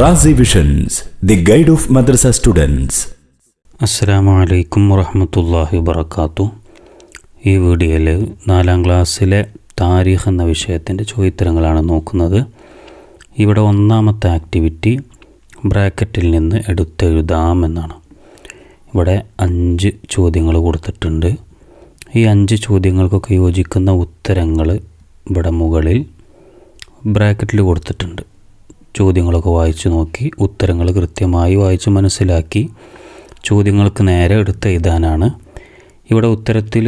Razi visions the guide of madrasa students അസ്സാം വലൈക്കും വറഹമത്തല്ലാഹി വബർക്കാത്തു ഈ വീഡിയോയിൽ നാലാം ക്ലാസ്സിലെ താരീഖ് എന്ന വിഷയത്തിന്റെ ചോദ്യത്തരങ്ങളാണ് നോക്കുന്നത്. ഇവിടെ ഒന്നാമത്തെ ആക്ടിവിറ്റി ബ്രാക്കറ്റിൽ നിന്ന് എടുത്തെഴുതാം എന്നാണ്. ഇവിടെ അഞ്ച് ചോദ്യങ്ങൾ കൊടുത്തിട്ടുണ്ട്. ഈ അഞ്ച് ചോദ്യങ്ങൾക്കൊക്കെ യോജിക്കുന്ന ഉത്തരങ്ങൾ ഇവിടെ മുകളിൽ ബ്രാക്കറ്റിൽ കൊടുത്തിട്ടുണ്ട്. ചോദ്യങ്ങളൊക്കെ വായിച്ചു നോക്കി ഉത്തരങ്ങൾ കൃത്യമായി വായിച്ച് മനസ്സിലാക്കി ചോദ്യങ്ങൾക്ക് നേരെ എടുത്ത് എഴുതാനാണ്. ഇവിടെ ഉത്തരത്തിൽ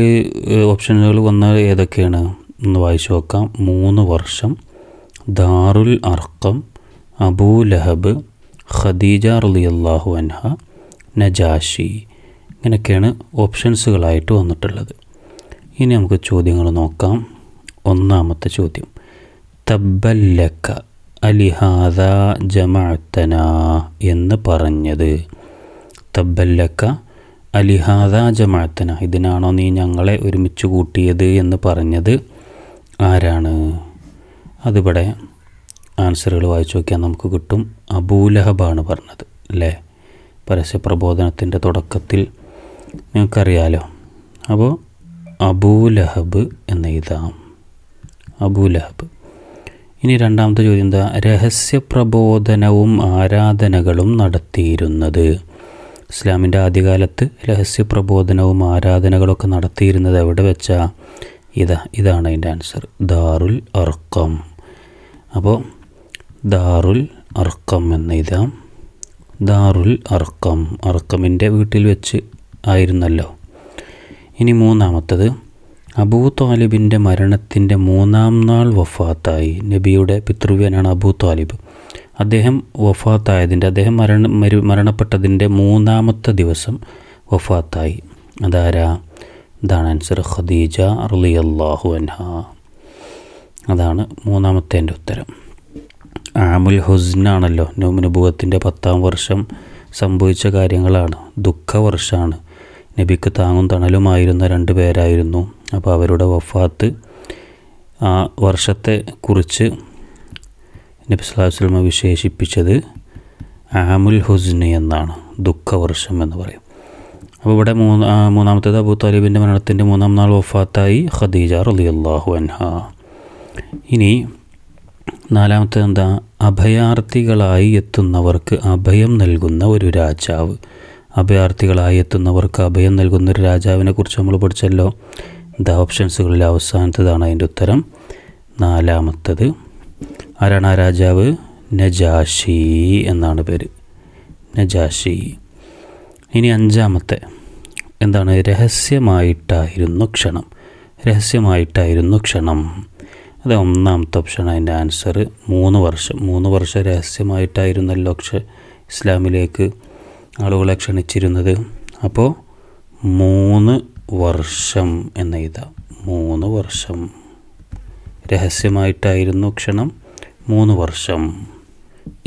ഓപ്ഷനുകൾ വന്ന ഏതൊക്കെയാണ്? ഒന്ന് വായിച്ചു നോക്കാം. മൂന്ന് വർഷം ദാറുൽ അർക്കം അബൂ ലഹബ് ഖദീജ റളിയല്ലാഹു അൻഹ നജാഷി. ഇങ്ങനെയൊക്കെയാണ് ഓപ്ഷൻസുകളായിട്ട് വന്നിട്ടുള്ളത്. ഇനി നമുക്ക് ചോദ്യങ്ങൾ നോക്കാം. ഒന്നാമത്തെ ചോദ്യം. തബ്ബല്ലക്ക അലിഹാദ ജമഅത്തന എന്ന് പറഞ്ഞത്. തബ്ബല്ലക്ക അലിഹാദ ജമാഅത്തന. ഇതിനാണോ നീ ഞങ്ങളെ ഒരുമിച്ച് കൂട്ടിയത് എന്ന് പറഞ്ഞത്? ആരാണ്? അതിവിടെ ആൻസറുകൾ വായിച്ചു നോക്കിയാൽ നമുക്ക് കിട്ടും. അബൂലഹബാണ് പറഞ്ഞത് അല്ലേ? പരസ്യപ്രബോധനത്തിന്റെ തുടക്കത്തിൽ നിങ്ങൾക്കറിയാലോ. അപ്പോൾ അബൂലഹബ് എന്ന് എഴുതാം. അബൂലഹബ് ഇനി രണ്ടാമത്തെ ചോദ്യം എന്താ? രഹസ്യ പ്രബോധനവും ആരാധനകളും നടത്തിയിരുന്നത്. ഇസ്ലാമിന്റെ ആദ്യകാലത്ത് രഹസ്യപ്രബോധനവും ആരാധനകളൊക്കെ നടത്തിയിരുന്നത് എവിടെ വെച്ചാ? ഇതാ ഇതാണ് അതിന്റെ ആൻസർ ദാറുൽ അർക്കം അപ്പോൾ ദാറുൽ അർക്കം എന്ന എഴുതാം ദാറുൽ അർക്കം അർക്കമിന്റെ വീട്ടിൽ വെച്ച് ആയിരുന്നല്ലോ. ഇനി മൂന്നാമത്തത്. അബൂ താലിബിന്റെ മരണത്തിന്റെ മൂന്നാം നാൾ വഫാത്തായി. നബിയുടെ പിതൃവ്യനാണ് അബൂ താലിബ് അദ്ദേഹം വഫാത്തായതിന്റെ അദ്ദേഹം മരണ മരു മരണപ്പെട്ടതിന്റെ മൂന്നാമത്തെ ദിവസം വഫാത്തായി. അതാരാ? ഇതാണ് ആൻസർ ഖദീജ റളിയല്ലാഹു അൻഹ. അതാണ് മൂന്നാമത്തെ എന്റെ ഉത്തരം. ആമുൽ ഹുസ്നാണല്ലോ. നബുവത്തിന്റെ പത്താം വർഷം സംഭവിച്ച കാര്യങ്ങളാണ്. ദുഃഖവർഷമാണ് നബിക്ക് താങ്ങും തണലുമായിരുന്ന രണ്ട് പേരായിരുന്നു. അപ്പോൾ അവരുടെ വഫാത്ത് ആ വർഷത്തെ കുറിച്ച് നബി സ്വലാസ്ലമ വിശേഷിപ്പിച്ചത് ആമുൽ ഹുസ്നി എന്നാണ്. ദുഃഖവർഷം എന്ന് പറയും. അപ്പോൾ ഇവിടെ മൂന്ന് മൂന്നാമത്തേത് അബൂ താലിബിന്റെ മരണത്തിന്റെ മൂന്നാം നാൾ വഫാത്തായി ഖദീജ റളിയല്ലാഹു അൻഹ. ഇനി നാലാമത്തെ എന്താ? അഭയാർത്ഥികളായി എത്തുന്നവർക്ക് അഭയം നൽകുന്ന ഒരു രാജാവ്. അഭയാർത്ഥികളായി എത്തുന്നവർക്ക് അഭയം നൽകുന്ന ഒരു രാജാവിനെ കുറിച്ച് നമ്മൾ പഠിച്ചല്ലോ. ദ ഓപ്ഷൻസുകളിൽ അവസാനത്തതാണ് അതിന്റെ ഉത്തരം. നാലാമത്തത് ആരാണ് ആ രാജാവ്? നജാഷി എന്നാണ് പേര്. നജാഷി. ഇനി അഞ്ചാമത്തെ എന്താണ്? രഹസ്യമായിട്ടായിരുന്നു ക്ഷണം. രഹസ്യമായിട്ടായിരുന്നു ക്ഷണം. അത് ഒന്നാമത്തെ ഓപ്ഷൻ അതിന്റെ ആൻസർ മൂന്ന് വർഷം മൂന്ന് വർഷം രഹസ്യമായിട്ടായിരുന്നല്ലോ ക്ഷ ഇസ്ലാമിലേക്ക്. ആളുകളെ ക്ഷണിച്ചിരുന്നത്. അപ്പോൾ മൂന്ന് വർഷം എന്ന് എഴുതാം മൂന്ന് വർഷം. രഹസ്യമായിട്ടായിരുന്നു ക്ഷണം മൂന്ന് വർഷം.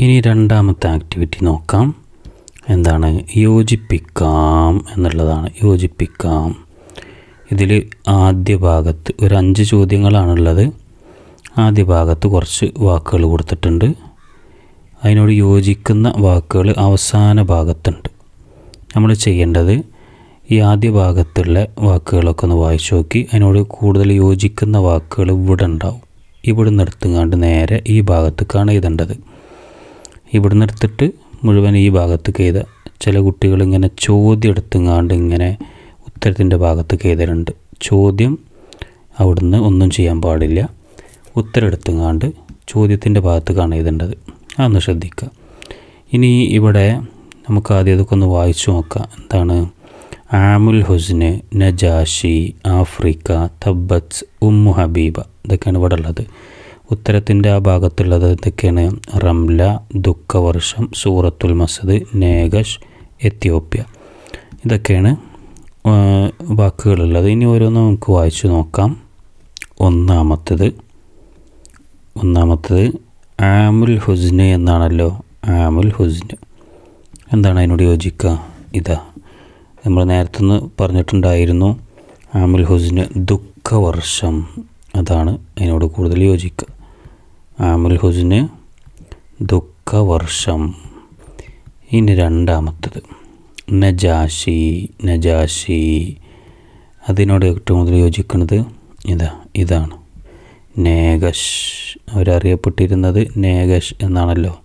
ഇനി രണ്ടാമത്തെ ആക്ടിവിറ്റി നോക്കാം. എന്താണ്? യോജിപ്പിക്കാം എന്നുള്ളതാണ്. യോജിപ്പിക്കാം. ഇതിൽ ആദ്യ ഭാഗത്ത് ഒരു അഞ്ച് ചോദ്യങ്ങളാണുള്ളത്. ആദ്യ ഭാഗത്ത് കുറച്ച് വാക്കുകൾ കൊടുത്തിട്ടുണ്ട്. അതിനോട് യോജിക്കുന്ന വാക്കുകൾ അവസാന ഭാഗത്തുണ്ട്. നമ്മൾ ചെയ്യേണ്ടത് ഈ ആദ്യ ഭാഗത്തുള്ള വാക്കുകളൊക്കെ ഒന്ന് വായിച്ചു നോക്കി. അതിനോട് കൂടുതൽ യോജിക്കുന്ന വാക്കുകൾ ഇവിടെ ഉണ്ടാവും. ഇവിടെ നിർത്തുകൊണ്ട് നേരെ ഈ ഭാഗത്തേക്കാണ് എഴുതേണ്ടത്. ഇവിടെ നിർത്തിട്ട് മുഴുവൻ ഈ ഭാഗത്തേക്ക് എഴുതുക. ചില കുട്ടികൾ ഇങ്ങനെ ചോദ്യം എടുത്തുങ്ങാണ്ട് ഇങ്ങനെ ഉത്തരത്തിന്റെ ഭാഗത്തേക്ക് എഴുതലുണ്ട്. ചോദ്യം അവിടുന്ന് ഒന്നും ചെയ്യാൻ പാടില്ല. ഉത്തരം എടുത്തുങ്ങാണ്ട് ചോദ്യത്തിന്റെ ഭാഗത്തേക്കാണ് എഴുതേണ്ടത്. അതൊന്ന് ശ്രദ്ധിക്കുക. ഇനി ഇവിടെ നമുക്ക് ആദ്യം അതൊക്കെ ഒന്ന് വായിച്ചു നോക്കാം. എന്താണ്? ആമുൽ ഹുസ്ന് നജാഷി ആഫ്രിക്ക തബ്ബത്ത് ഉമ്മു ഹബീബ ഇതൊക്കെയാണ് ഇവിടെ ഉള്ളത്. ഉത്തരത്തിന്റെ ആ ഭാഗത്തുള്ളത് ഇതൊക്കെയാണ്. റംല ദുഃഖവർഷം സൂറത്തുൽ മസദ് നേഗഷ് എത്യോപ്യ ഇതൊക്കെയാണ് വാക്കുകളുള്ളത്. ഇനി ഓരോന്ന് നമുക്ക് വായിച്ചു നോക്കാം. ഒന്നാമത്തത് ഒന്നാമത്തത് ആമുൽ ഹുസ്ന് എന്നാണല്ലോ ആമുൽ ഹുസ്ന് എന്താണ് അതിനോട് യോജിക്കുക ഇതാ. നമ്മൾ നേരത്തെ പറഞ്ഞിട്ടുണ്ടായിരുന്നു ആമുൽ ഹുസ്ന് ദുഃഖവർഷം. അതാണ് അതിനോട് കൂടുതൽ യോജിക്കുക ആമുൽ ഹുസ്ന് ദുഃഖവർഷം. ഇനി രണ്ടാമത്തത്. നജാഷി നജാഷി. അതിനോട് ഏറ്റവും കൂടുതൽ യോജിക്കുന്നത് ഇതാ ഇതാണ്. നേഗഷ് അവരറിയപ്പെട്ടിരുന്നത് നേഗഷ് എന്നാണല്ലോ.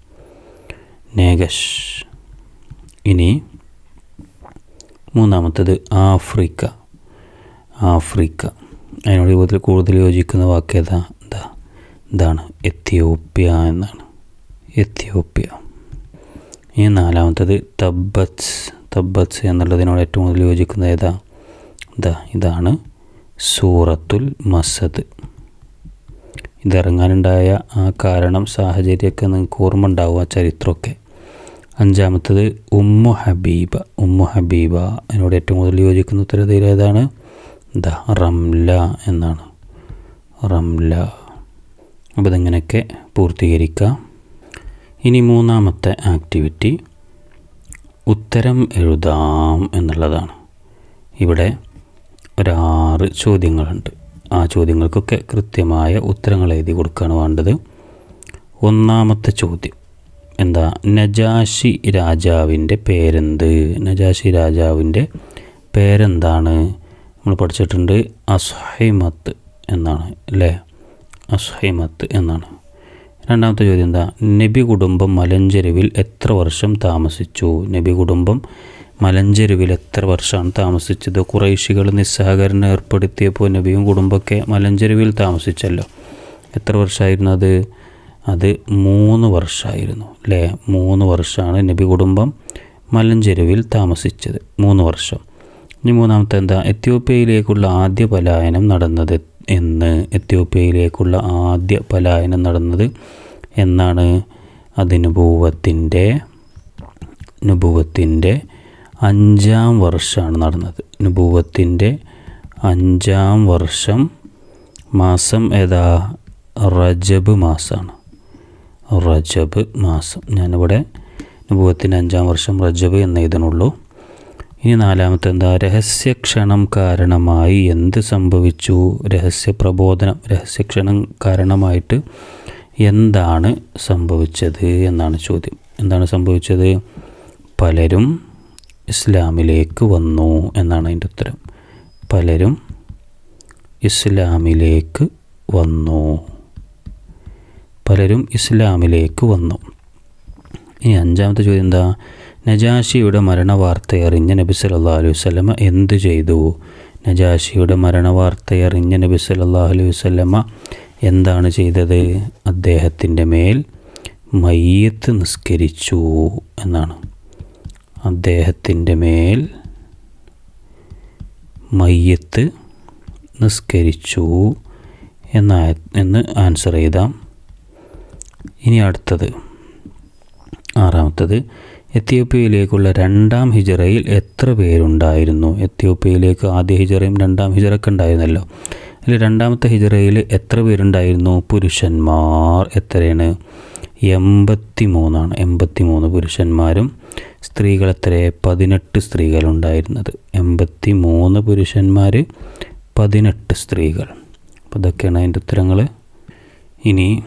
നേഗഷ് ഇനി മൂന്നാമത്തത് ആഫ്രിക്ക. ആഫ്രിക്ക. അതിനോട് കൂടുതൽ കൂടുതൽ യോജിക്കുന്ന വാക്ക് ഏതാ? ഇതാ ഇതാണ്. എത്യോപ്യ എന്നാണ്. എത്യോപ്യ. ഇനി നാലാമത്തത് തബ്ബത്സ്. തബ്ബത്സ് എന്നുള്ളതിനോട് ഏറ്റവും കൂടുതൽ യോജിക്കുന്നത് ഏതാ? ഇതാ ഇതാണ് സൂറത്തുൽ മസദ് ഇതിറങ്ങാനുണ്ടായ ആ കാരണം സാഹചര്യമൊക്കെ നിങ്ങൾക്ക് ഓർമ്മ ഉണ്ടാവും ആ ചരിത്രമൊക്കെ. അഞ്ചാമത്തത് ഉമ്മു ഹബീബ ഉമ്മു ഹബീബ. എന്നോട് ഏറ്റവും കൂടുതൽ യോജിക്കുന്ന ഉത്തരതയിൽ ഏതാണ്? ദ റംല എന്നാണ്. റംല. അപ്പോൾ ഇതിങ്ങനെയൊക്കെ പൂർത്തീകരിക്കാം? ഇനി മൂന്നാമത്തെ ആക്ടിവിറ്റി ഉത്തരം എഴുതാം എന്നുള്ളതാണ്. ഇവിടെ ഒരാറ് ചോദ്യങ്ങളുണ്ട്. ആ ചോദ്യങ്ങൾക്കൊക്കെ കൃത്യമായ ഉത്തരങ്ങൾ എഴുതി കൊടുക്കുകയാണ് വേണ്ടത്. ഒന്നാമത്തെ ചോദ്യം. എന്താ? നജാഷി രാജാവിന്റെ പേരെന്ത്? നജാഷി രാജാവിന്റെ പേരെന്താണ്? നമ്മൾ പഠിച്ചിട്ടുണ്ട് അസ്ഹൈമത്ത് എന്നാണ് അല്ലേ? അസ്ഹൈമത്ത് എന്നാണ്. രണ്ടാമത്തെ ചോദ്യം എന്താ? നബി കുടുംബം മലഞ്ചെരുവിൽ എത്ര വർഷം താമസിച്ചു? നബി കുടുംബം മലഞ്ചെരുവിൽ എത്ര വർഷമാണ് താമസിച്ചത്? കുറേശികൾ നിസ്സഹകരണം ഏർപ്പെടുത്തിയപ്പോൾ നബിയും കുടുംബമൊക്കെ മലഞ്ചെരുവിൽ താമസിച്ചല്ലോ. എത്ര വർഷമായിരുന്നു അത്? അത് മൂന്ന് വർഷമായിരുന്നു അല്ലേ? മൂന്ന് വർഷമാണ് നബി കുടുംബം മലഞ്ചെരുവിൽ താമസിച്ചത്. മൂന്ന് വർഷം. ഇനി മൂന്നാമത്തെ എന്താ? എത്യോപ്യയിലേക്കുള്ള ആദ്യ പലായനം നടന്നത് എന്ന്. എത്യോപ്യയിലേക്കുള്ള ആദ്യ പലായനം നടന്നത് എന്നാണ്? അത് നുപൂവത്തിന്റെ നുപൂവത്തിന്റെ അഞ്ചാം വർഷമാണ് നടന്നത്. നുപൂവത്തിന്റെ അഞ്ചാം വർഷം മാസം ഏതാ? റജബ് മാസമാണ് റജബ് മാസം. ഞാനിവിടെ നുപൂവത്തിന്റെ അഞ്ചാം വർഷം റജബ് എന്ന് എഴുതണുള്ളൂ. ഇനി നാലാമത്തെ എന്താ? രഹസ്യക്ഷണം കാരണമായി എന്ത് സംഭവിച്ചു? രഹസ്യ പ്രബോധനം രഹസ്യക്ഷണം കാരണമായിട്ട് എന്താണ് സംഭവിച്ചത്? എന്നാണ് ചോദ്യം. എന്താണ് സംഭവിച്ചത്? പലരും ഇസ്ലാമിലേക്ക് വന്നു എന്നാണ് അതിന്റെ ഉത്തരം. പലരും ഇസ്ലാമിലേക്ക് വന്നു. പലരും ഇസ്ലാമിലേക്ക് വന്നു. ഇനി അഞ്ചാമത്തെ ചോദ്യം എന്താ? നജാഷിയുടെ മരണവാർത്തയറിഞ്ഞ നബി സല്ലല്ലാഹു അലൈഹി വസല്ലമ എന്ത് ചെയ്തു? നജാഷിയുടെ മരണവാർത്തയറിഞ്ഞ നബി സല്ലല്ലാഹു അലൈഹി വസല്ലമ എന്താണ് ചെയ്തത്? അദ്ദേഹത്തിന്റെ മേൽ മയ്യത്ത് നിസ്കരിച്ചു എന്നാണ്. അദ്ദേഹത്തിന്റെ മേൽ മയ്യത്ത് നിസ്കരിച്ചു എന്ന എന്ന് ആൻസർ ചെയ്താം ഇനി അടുത്തത്. ആറാമത്തത് എത്യോപ്യയിലേക്കുള്ള രണ്ടാം ഹിജറയിൽ എത്ര പേരുണ്ടായിരുന്നു? എത്യോപ്യയിലേക്ക് ആദ്യ ഹിജറയും രണ്ടാം ഹിജറൊക്കെ ഉണ്ടായിരുന്നല്ലോ. അതിൽ രണ്ടാമത്തെ ഹിജറയിൽ എത്ര പേരുണ്ടായിരുന്നു? പുരുഷന്മാർ എത്രയാണ്? എൺപത്തി മൂന്നാണ് എൺപത്തി മൂന്ന് പുരുഷന്മാരും സ്ത്രീകൾ എത്ര പതിനെട്ട് സ്ത്രീകളുണ്ടായിരുന്നത്. എൺപത്തി മൂന്ന് പുരുഷന്മാർ പതിനെട്ട് സ്ത്രീകൾ. അപ്പോൾ ഇതൊക്കെയാണ് അതിന്റെ ഉത്തരങ്ങൾ ഇനി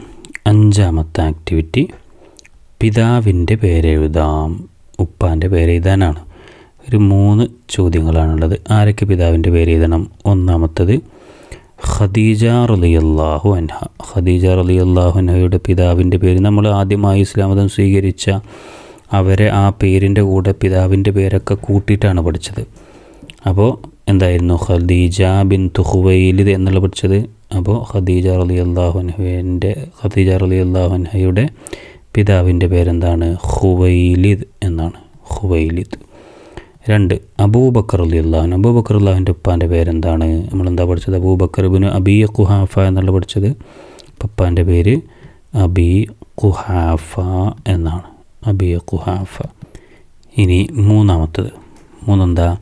അഞ്ചാമത്തെ ആക്ടിവിറ്റി. പിതാവിന്റെ പേരെഴുതാം. ഉപ്പാന്റെ പേരെഴുതാനാണ്. ഒരു മൂന്ന് ചോദ്യങ്ങളാണുള്ളത്. ആരൊക്കെ പിതാവിന്റെ പേര് എഴുതണം ഒന്നാമത്തത് ഖദീജ റളിയല്ലാഹു അൻഹ. ഖദീജ റളിയല്ലാഹു അൻഹയുടെ പിതാവിന്റെ പേര് നമ്മൾ ആദ്യമായി ഇസ്ലാമതം സ്വീകരിച്ച അവരെ ആ പേരിന്റെ കൂടെ പിതാവിന്റെ പേരൊക്കെ കൂട്ടിയിട്ടാണ് പഠിച്ചത്. അപ്പോൾ എന്തായിരുന്നു? ഖദീജ ബിൻ തുഹുവൈലിദ് എന്നുള്ള പഠിച്ചത്. അപ്പോൾ ഖദീജ അലി അള്ളാഹുൻഹുവിന്റെ ഖദീജ അലി അള്ളാഹുൻഹയുടെ പിതാവിന്റെ പേരെന്താണ്? ഹുവൈലിദ് എന്നാണ്. ഹുവൈലിദ്. രണ്ട് അബൂബക്കർ അലി അള്ളാഹുൻ അബൂബക്കർ അള്ളാഹുവിന്റെ ഉപ്പാന്റെ പേരെന്താണ്? നമ്മളെന്താ പഠിച്ചത്? അബൂബക്കർ ബിൻ അബി ഖുഹാഫ എന്നുള്ള പഠിച്ചത്. പപ്പാന്റെ പേര് അബി ഖുഹാഫ എന്നാണ്. അബി ഖുഹാഫ ഇനി മൂന്നാമത്തത്. മൂന്നെന്താ?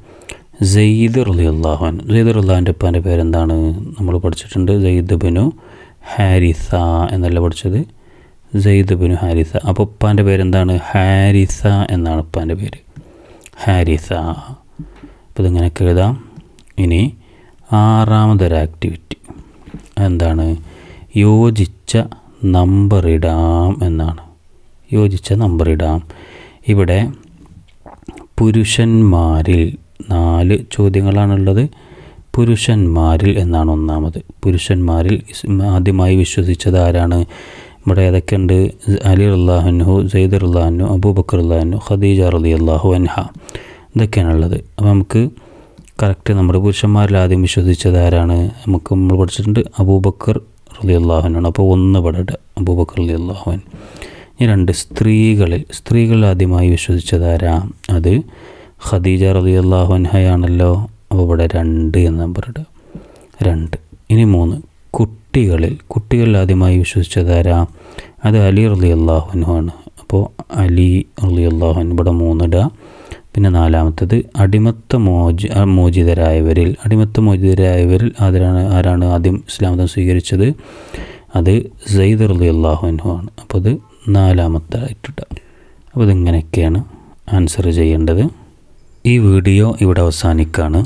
സെയ്ദ് റലി അള്ളാഹുൻ സെയ്ദ് അള്ളാഹുവിന്റെ ഉപ്പാന്റെ പേരെന്താണ്? നമ്മൾ പഠിച്ചിട്ടുണ്ട്. സെയ്ദ് ബിനു ഹാരിസ എന്നല്ല പഠിച്ചത്? സെയ്ദ് ബിനു ഹാരിസ. അപ്പോൾ ഉപ്പാന്റെ പേരെന്താണ്? ഹാരിസ എന്നാണ് ഉപ്പാന്റെ പേര്. ഹാരിസ. അപ്പോൾ ഇതിങ്ങനെയൊക്കെ എഴുതാം. ഇനി ആറാമതൊരു ആക്ടിവിറ്റി. എന്താണ്? യോജിച്ച നമ്പർ ഇടാം എന്നാണ്. യോജിച്ച നമ്പർ ഇടാം. ഇവിടെ പുരുഷന്മാരിൽ നാല് ചോദ്യങ്ങളാണുള്ളത്. പുരുഷന്മാരിൽ എന്നാണ് ഒന്നാമത്. പുരുഷന്മാരിൽ ആദ്യമായി വിശ്വസിച്ചത് ആരാണ്? ഇവിടെ ഏതൊക്കെയുണ്ട്? അലി അള്ളാഹുനു സെയ്ദ് അള്ളാഹുനു അബൂബക്കർ അള്ളാഹുനു ഖദീജ അറലി അള്ളാഹു അൻഹ. ഇതൊക്കെയാണുള്ളത്. അപ്പോൾ നമുക്ക് കറക്റ്റ് നമ്മുടെ പുരുഷന്മാരിൽ ആദ്യം വിശ്വസിച്ചത് ആരാണ്? നമുക്ക് നമ്മൾ പഠിച്ചിട്ടുണ്ട് അബൂബക്കർ റലി അള്ളാഹുനാണ് അപ്പോൾ ഒന്ന് പടട്ടെ അബൂബക്കർ അലി അള്ളാഹുൻ രണ്ട് സ്ത്രീകളിൽ സ്ത്രീകളിൽ ആദ്യമായി വിശ്വസിച്ചത് ആരാ അത് ഖദീജ റലി അള്ളാഹു അൻഹയാണല്ലോ. അപ്പോൾ ഇവിടെ രണ്ട് എന്ന് നമ്പർ ഇടുക. രണ്ട്. ഇനി മൂന്ന്. കുട്ടികളിൽ കുട്ടികളിൽ ആദ്യമായി വിശ്വസിച്ചത് ആരാ അത് അലി റലി അൻഹു ആണ് അപ്പോൾ അലി റലി അള്ളാഹുൻ ഇവിടെ മൂന്നിടുക പിന്നെ നാലാമത്തത് അടിമത്ത മോജ മോചിതരായവരിൽ അടിമത്ത മോചിതരായവരിൽ ആരാണ് ആരാണ് ആദ്യം ഇസ്ലാമതം സ്വീകരിച്ചത്? അത് സെയ്ദ് റലി അൻഹു ആണ് അപ്പോൾ അത് നാലാമത്തെ ആയിട്ടിട്ട അപ്പോൾ ഇതിങ്ങനെയൊക്കെയാണ് ആൻസർ ചെയ്യേണ്ടത്? ഈ വീഡിയോ ഇവിടെ അവസാനിക്കുകയാണ്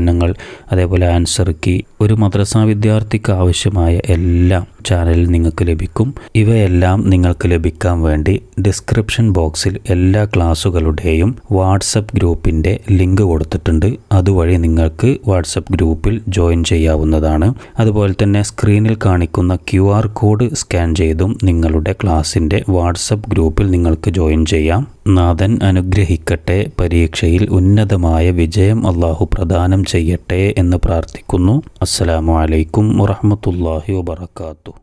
വിശകലനങ്ങൾ അതേപോലെ ആൻസർ കീ ഒരു മദ്രസ വിദ്യാർത്ഥിക്ക് ആവശ്യമായ എല്ലാം ചാനലിൽ നിങ്ങൾക്ക് ലഭിക്കും. ഇവയെല്ലാം നിങ്ങൾക്ക് ലഭിക്കാൻ വേണ്ടി ഡിസ്ക്രിപ്ഷൻ ബോക്സിൽ എല്ലാ ക്ലാസ്സുകളുടെയും വാട്സപ്പ് ഗ്രൂപ്പിന്റെ ലിങ്ക് കൊടുത്തിട്ടുണ്ട്. അതുവഴി നിങ്ങൾക്ക് വാട്സപ്പ് ഗ്രൂപ്പിൽ ജോയിൻ ചെയ്യാവുന്നതാണ്. അതുപോലെ തന്നെ സ്ക്രീനിൽ കാണിക്കുന്ന ക്യു കോഡ് സ്കാൻ ചെയ്തും നിങ്ങളുടെ ക്ലാസ്സിന്റെ വാട്സപ്പ് ഗ്രൂപ്പിൽ നിങ്ങൾക്ക് ജോയിൻ ചെയ്യാം. നാഥൻ അനുഗ്രഹിക്കട്ടെ. പരീക്ഷയിൽ ഉന്നതമായ വിജയം അള്ളാഹു പ്രദാനം ചെയ്യട്ടെ എന്ന് പ്രാർത്ഥിക്കുന്നു. അസ്സലാമു അലൈക്കും വറഹമത്തല്ലാഹി വബർക്കാത്തു